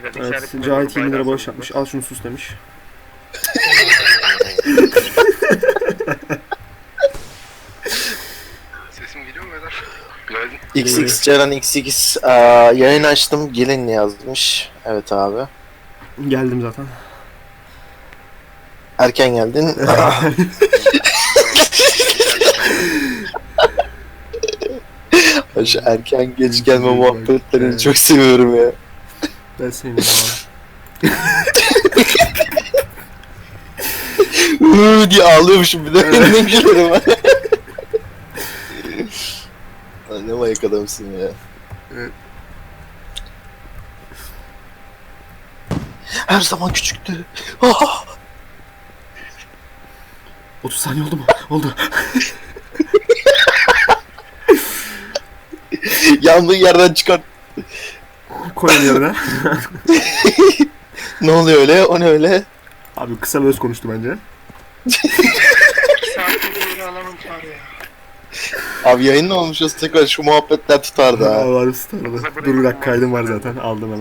Evet, Cahit 20 lira bağış yapmış. Al şunu sus demiş. Sesim geliyor mu Vedat? Günaydın. XX Ceren XX aa, yayın açtım gelin yazmış. Evet abi. Geldim zaten. Erken geldin. Şu erken geç gelme muhabbetlerini çok seviyorum ya. Ben sevmiyorum abi. Diye ağlıyormuşum bir de ne gülerim ha. Lan ne manyak adamsın ya. Evet. Her zaman küçüktü. Ah! 30 saniye oldu mu? Oldu. Yandığın yerden çıkart. Koy onu yerine. Ne oluyor öyle? O ne öyle? Abi kısa ve öz konuştu bence. Abi yayın ne olmuş olsa tekrar şu muhabbetler tutardı ha. Var ısıtırdı. Dur bir dakika kaydım var zaten. Aldım hemen.